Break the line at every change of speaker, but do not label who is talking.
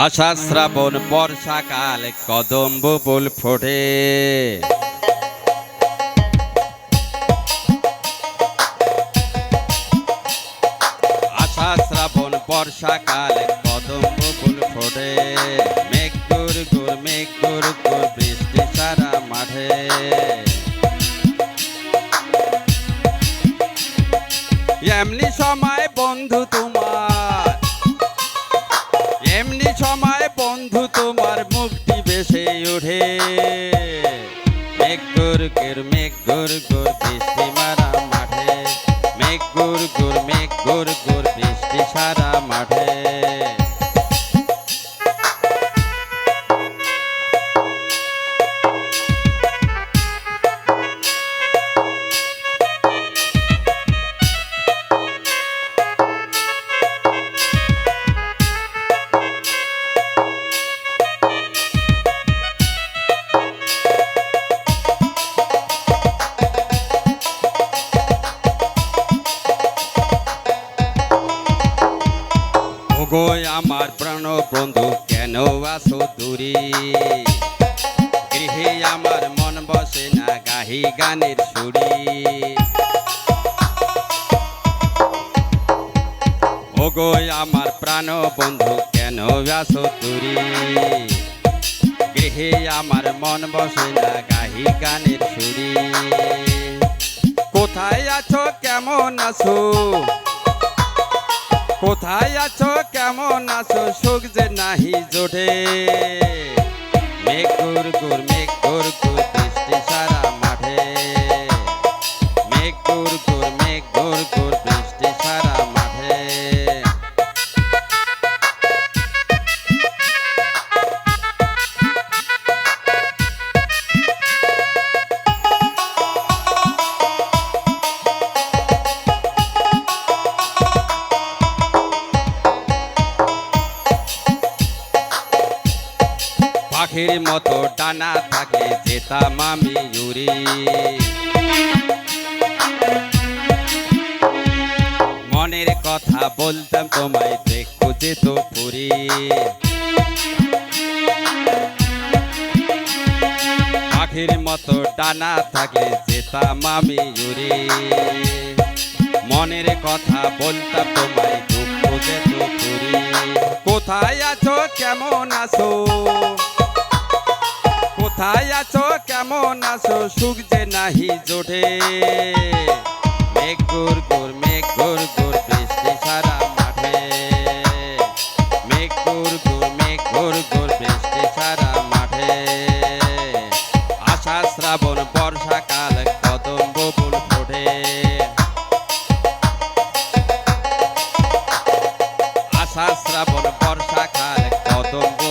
আষা শ্রাবণ বর্ষাকাল, কদম্ব ফুল ফোটে। আষা শ্রাবণ বর্ষাকাল, কদম্ব ফুল ফোটে। মেঘ গুর গুর মেঘ গুর গুর বৃষ্টি সারা মাঠে। এমনি সময় বন্ধু তোমার ওঠে মেঘ গুর গুর মেঘ গুর গুর বৃষ্টি মারা মাঠে। মেঘ গুর গুর গুর, বৃষ্টি সারা মাঠে। ওগো আমার প্রাণ বন্ধু, কেন আসো দূরে? গৃহে আমার মন বসে না, গাহি গানের সুরি। ওগো আমার প্রাণ বন্ধু, কেন আসো দূরে? গৃহে আমার মন বসে না, গাহি গানের সুরি। কোথায় আছো, কেমন আছো? কোথায় আছো? কেমন আছো? সুখ যে নাহি জোটে। মেঘ গুর গুর মেঘ গুর, বৃষ্টি সারা মাঠে। মেঘ গুর গুর মেঘ গুর গুর পাখির মতো ডানা থাকে যেতাম আমি উড়ি। মনের কথা বলতাম তোমায়, দেখো যেত পুরি পাখির মতো ডানা থাকে যেতাম আমি উড়ি। মনের কথা বলতাম তোমায়, দুঃখ যেত পুরি কোথায় আছো, কেমন আছো? কোথায় কেমন আছো? সুখ যে নাহি জোটে। মেঘ গুর গুর মেঘ গুর গুর বৃষ্টি সারা মাঠে। মেঘ গুর গুর মেঘ গুর গুর বৃষ্টি সারা মাঠে। আশা শ্রাবণ, বর্ষাকাল, কদম্ব ফুল ফোটে। আশা শ্রাবণ, বর্ষাকাল, কদম্ব